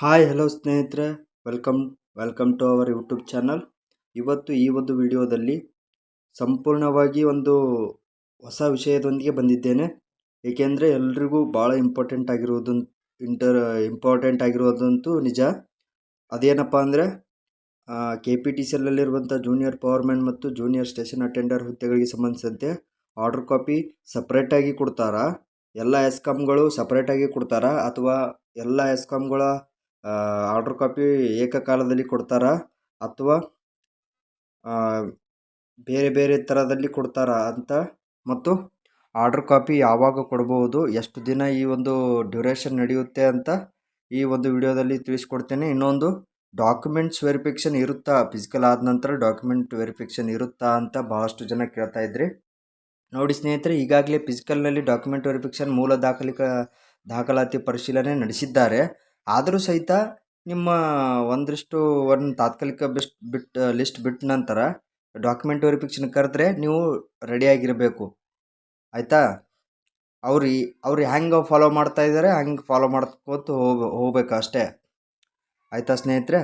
Hi, hello ಸ್ನೇಹಿತರೆ. Welcome welcome to our YouTube channel. ಇವತ್ತು ಈ ಒಂದು ವಿಡಿಯೋದಲ್ಲಿ ಸಂಪೂರ್ಣವಾಗಿ ಒಂದು ಹೊಸ ವಿಷಯದೊಂದಿಗೆ ಬಂದಿದ್ದೇನೆ. ಏಕೆಂದರೆ ಎಲ್ರಿಗೂ ಭಾಳ ಇಂಪಾರ್ಟೆಂಟ್ ಆಗಿರುವುದು ಇಂಟರ್ ಇಂಪಾರ್ಟೆಂಟ್ ಆಗಿರೋದಂತೂ ನಿಜ. ಅದೇನಪ್ಪ ಅಂದರೆ K P T C junior powerman ಮತ್ತು ಜೂನಿಯರ್ ಸ್ಟೇಷನ್ ಅಟೆಂಡರ್ ಹುದ್ದೆಗಳಿಗೆ ಸಂಬಂಧಿಸಿದಂತೆ ಆರ್ಡರ್ ಕಾಪಿ ಸಪ್ರೇಟಾಗಿ ಕೊಡ್ತಾರಾ? ಎಲ್ಲ ಎಸ್ಕಾಮ್ಗಳು ಸಪ್ರೇಟಾಗಿ ಕೊಡ್ತಾರಾ? ಅಥವಾ ಎಲ್ಲ ಎಸ್ಕಾಮ್ಗಳ ಆರ್ಡ್ರ್ ಕಾಪಿ ಏಕಕಾಲದಲ್ಲಿ ಕೊಡ್ತಾರಾ ಅಥವಾ ಬೇರೆ ಬೇರೆ ಥರದಲ್ಲಿ ಕೊಡ್ತಾರಾ ಅಂತ? ಮತ್ತು ಆರ್ಡ್ರ್ ಕಾಪಿ ಯಾವಾಗ ಕೊಡ್ಬೋದು, ಎಷ್ಟು ದಿನ ಈ ಒಂದು ಡ್ಯೂರೇಷನ್ ನಡೆಯುತ್ತೆ ಅಂತ ಈ ಒಂದು ವಿಡಿಯೋದಲ್ಲಿ ತಿಳಿಸ್ಕೊಡ್ತೇನೆ. ಇನ್ನೊಂದು ಡಾಕ್ಯುಮೆಂಟ್ಸ್ ವೆರಿಫಿಕೇಷನ್ ಇರುತ್ತಾ? ಫಿಸಿಕಲ್ ಆದ ನಂತರ ಡಾಕ್ಯುಮೆಂಟ್ ವೆರಿಫಿಕೇಷನ್ ಇರುತ್ತಾ ಅಂತ ಭಾಳಷ್ಟು ಜನ ಕೇಳ್ತಾ ಇದ್ರಿ. ನೋಡಿ ಸ್ನೇಹಿತರೆ, ಈಗಾಗಲೇ ಫಿಸಿಕಲ್ನಲ್ಲಿ ಡಾಕ್ಯುಮೆಂಟ್ ವೆರಿಫಿಕೇಷನ್ ಮೂಲ ದಾಖಲಿಕ, ದಾಖಲಾತಿ ಪರಿಶೀಲನೆ ನಡೆಸಿದ್ದಾರೆ. ಆದರೂ ಸಹಿತ ನಿಮ್ಮ ಒಂದಿಷ್ಟು ಒಂದು ತಾತ್ಕಾಲಿಕ ಬೆಸ್ಟ್ ಬಿಟ್ಟು ಲಿಸ್ಟ್ ಬಿಟ್ಟ ನಂತರ ಡಾಕ್ಯುಮೆಂಟ್ ವೆರಿಫಿಕೇಷನ್ ಕರೆದ್ರೆ ನೀವು ರೆಡಿಯಾಗಿರಬೇಕು ಆಯಿತಾ? ಅವ್ರು ಅವ್ರು ಹೆಂಗೆ ಫಾಲೋ ಮಾಡ್ತಾ ಇದ್ದಾರೆ ಹಂಗೆ ಫಾಲೋ ಮಾಡ್ಕೋತ ಹೋಗ, ಹೋಗ್ಬೇಕು ಅಷ್ಟೇ. ಆಯಿತಾ ಸ್ನೇಹಿತರೆ?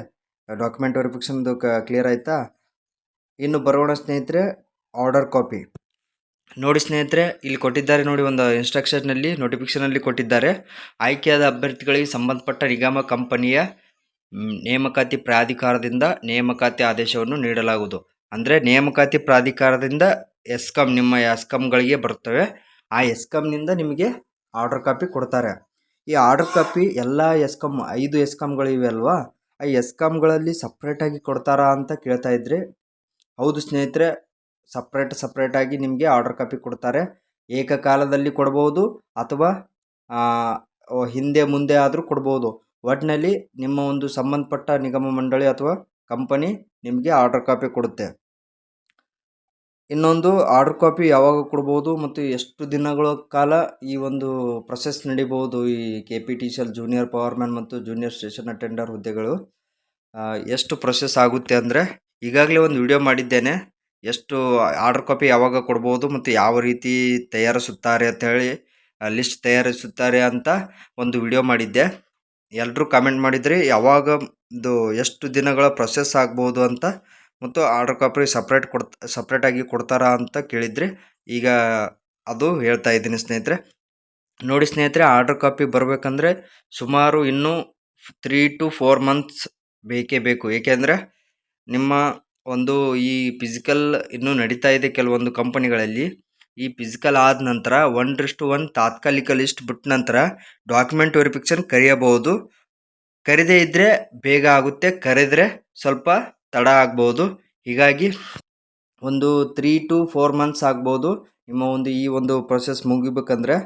ಡಾಕ್ಯುಮೆಂಟ್ ವೆರಿಫಿಕೇಷನ್ದು ಕ ಕ್ಲಿಯರ್ ಆಯಿತಾ? ಇನ್ನು ಬರೋಣ ಸ್ನೇಹಿತರೆ ಆರ್ಡರ್ ಕಾಪಿ ನೋಡಿ ಸ್ನೇಹಿತರೆ, ಇಲ್ಲಿ ಕೊಟ್ಟಿದ್ದಾರೆ ನೋಡಿ ಒಂದು ಇನ್ಸ್ಟ್ರಕ್ಷನ್ನಲ್ಲಿ ನೋಟಿಫಿಕೇಷನಲ್ಲಿ ಕೊಟ್ಟಿದ್ದಾರೆ. ಆಯ್ಕೆಯಾದ ಅಭ್ಯರ್ಥಿಗಳಿಗೆ ಸಂಬಂಧಪಟ್ಟ ನಿಗಮ ಕಂಪನಿಯ ನೇಮಕಾತಿ ಪ್ರಾಧಿಕಾರದಿಂದ ನೇಮಕಾತಿ ಆದೇಶವನ್ನು ನೀಡಲಾಗುವುದು. ಅಂದರೆ ನೇಮಕಾತಿ ಪ್ರಾಧಿಕಾರದಿಂದ ಎಸ್ಕಾಮ್ ನಿಮ್ಮ ಎಸ್ಕಾಮ್ಗಳಿಗೆ ಬರ್ತವೆ ಆ ಎಸ್ಕಾಮ್ನಿಂದ ನಿಮಗೆ ಆರ್ಡರ್ ಕಾಪಿ ಕೊಡ್ತಾರೆ. ಈ ಆರ್ಡರ್ ಕಾಪಿ ಎಲ್ಲ ಎಸ್ಕಾಮ್ ಐದು ಎಸ್ಕಾಮ್ಗಳಿವೆ ಅಲ್ವಾ? ಆ ಎಸ್ಕಾಮ್ಗಳಲ್ಲಿ ಸಪ್ರೇಟಾಗಿ ಕೊಡ್ತಾರಾ ಅಂತ ಕೇಳ್ತಾ ಇದ್ರಿ, ಹೌದು ಸ್ನೇಹಿತರೆ ಸಪ್ರೇಟ್ ಸಪ್ರೇಟಾಗಿ ನಿಮಗೆ ಆರ್ಡರ್ ಕಾಪಿ ಕೊಡ್ತಾರೆ. ಏಕಕಾಲದಲ್ಲಿ ಕೊಡ್ಬೋದು ಅಥವಾ ಹಿಂದೆ ಮುಂದೆ ಆದರೂ ಕೊಡ್ಬೋದು. ಒಟ್ಟಿನಲ್ಲಿ ನಿಮ್ಮ ಒಂದು ಸಂಬಂಧಪಟ್ಟ ನಿಗಮ ಮಂಡಳಿ ಅಥವಾ ಕಂಪನಿ ನಿಮಗೆ ಆರ್ಡರ್ ಕಾಪಿ ಕೊಡುತ್ತೆ. ಇನ್ನೊಂದು ಆರ್ಡರ್ ಕಾಪಿ ಯಾವಾಗ ಕೊಡ್ಬೋದು ಮತ್ತು ಎಷ್ಟು ದಿನಗಳ ಕಾಲ ಈ ಒಂದು ಪ್ರೊಸೆಸ್ ನಡಿಬೋದು ಈ K P T C L junior powerman ಮತ್ತು ಜೂನಿಯರ್ ಸ್ಟೇಷನ್ ಅಟೆಂಡರ್ ಹುದ್ದೆಗಳು? ಎಷ್ಟು ಪ್ರೊಸೆಸ್ ಆಗುತ್ತೆ ಅಂದರೆ ಈಗಾಗಲೇ ಒಂದು ವಿಡಿಯೋ ಮಾಡಿದ್ದೇನೆ. ಎಷ್ಟು ಆರ್ಡರ್ ಕಾಪಿ ಯಾವಾಗ ಕೊಡ್ಬೋದು ಮತ್ತು ಯಾವ ರೀತಿ ತಯಾರಿಸುತ್ತಾರೆ ಅಂತ ಹೇಳಿ ಲಿಸ್ಟ್ ತಯಾರಿಸುತ್ತಾರೆ ಅಂತ ಒಂದು ವಿಡಿಯೋ ಮಾಡಿದ್ದೆ. ಎಲ್ಲರೂ ಕಾಮೆಂಟ್ ಮಾಡಿದ್ರಿ, ಯಾವಾಗ ಇದು ಎಷ್ಟು ದಿನಗಳ ಪ್ರೊಸೆಸ್ ಆಗ್ಬೋದು ಅಂತ ಮತ್ತು ಆರ್ಡರ್ ಕಾಪಿ ಸಪ್ರೇಟ್ ಕೊಡ್ ಸಪ್ರೇಟಾಗಿ ಕೊಡ್ತಾರಾ ಅಂತ ಕೇಳಿದ್ರಿ. ಈಗ ಅದು ಹೇಳ್ತಾ ಇದ್ದೀನಿ ಸ್ನೇಹಿತರೆ. ನೋಡಿ ಸ್ನೇಹಿತರೆ, ಆರ್ಡರ್ ಕಾಪಿ ಬರಬೇಕಂದ್ರೆ ಸುಮಾರು ಇನ್ನೂ ತ್ರೀ ಟು ಫೋರ್ ಮಂತ್ಸ್ ಬೇಕೇ ಬೇಕು. ಏಕೆಂದರೆ ನಿಮ್ಮ ಒಂದು ಈ ಫಿಸಿಕಲ್ ಇನ್ನೂ ನಡೀತಾ ಇದೆ ಕೆಲವೊಂದು ಕಂಪನಿಗಳಲ್ಲಿ ಈ ಫಿಸಿಕಲ್ ಆದ ನಂತರ ಒಂದರಷ್ಟು ಒನ್ ತಾತ್ಕಾಲಿಕ ಲಿಸ್ಟ್ ಬಿಟ್ಟ ನಂತರ ಡಾಕ್ಯುಮೆಂಟ್ ವೆರಿಫಿಕೇಶನ್ ಕರೆಯಬಹುದು. ಕರೆದೇ ಇದ್ದರೆ ಬೇಗ ಆಗುತ್ತೆ, ಕರೆದರೆ ಸ್ವಲ್ಪ ತಡ ಆಗ್ಬೋದು ಹೀಗಾಗಿ ಒಂದು ತ್ರೀ ಟು ಫೋರ್ ಮಂತ್ಸ್ ಆಗ್ಬೋದು ನಿಮ್ಮ ಒಂದು ಈ ಒಂದು ಪ್ರೊಸೆಸ್ ಮುಗಿಬೇಕಂದ್ರೆ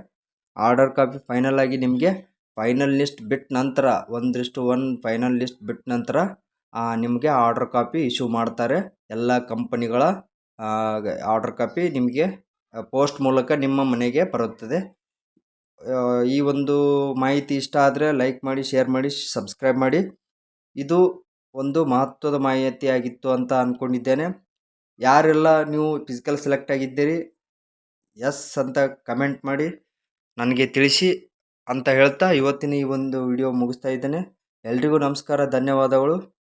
ಆರ್ಡರ್ ಕಾಪಿ ಫೈನಲ್ ಆಗಿ ನಿಮಗೆ ಫೈನಲ್ ಲಿಸ್ಟ್ ಬಿಟ್ಟ ನಂತರ ಒಂದರಷ್ಟು ಒನ್ ಫೈನಲ್ ಲಿಸ್ಟ್ ಬಿಟ್ಟ ನಂತರ ನಿಮಗೆ ಆರ್ಡರ್ ಕಾಪಿ ಇಶ್ಯೂ ಮಾಡ್ತಾರೆ. ಎಲ್ಲ ಕಂಪನಿಗಳ ಆರ್ಡರ್ ಕಾಪಿ ನಿಮಗೆ ಪೋಸ್ಟ್ ಮೂಲಕ ನಿಮ್ಮ ಮನೆಗೆ ಬರುತ್ತದೆ. ಈ ಒಂದು ಮಾಹಿತಿ ಇಷ್ಟ ಆದರೆ ಲೈಕ್ ಮಾಡಿ, ಶೇರ್ ಮಾಡಿ, ಸಬ್ಸ್ಕ್ರೈಬ್ ಮಾಡಿ. ಇದು ಒಂದು ಮಹತ್ವದ ಮಾಹಿತಿಯಾಗಿತ್ತು ಅಂತ ಅಂದ್ಕೊಂಡಿದ್ದೇನೆ ಯಾರೆಲ್ಲ ನೀವು ಫಿಸಿಕಲ್ ಸೆಲೆಕ್ಟ್ ಆಗಿದ್ದೀರಿ, ಎಸ್ ಅಂತ ಕಮೆಂಟ್ ಮಾಡಿ. ನನಗೆ ತಿಳಿಸಿ ಅಂತ ಹೇಳ್ತಾ ಇವತ್ತಿನ ಈ ಒಂದು ವಿಡಿಯೋ ಮುಗಿಸ್ತಾ ಇದ್ದೇನೆ. ಎಲ್ರಿಗೂ ನಮಸ್ಕಾರ, ಧನ್ಯವಾದಗಳು.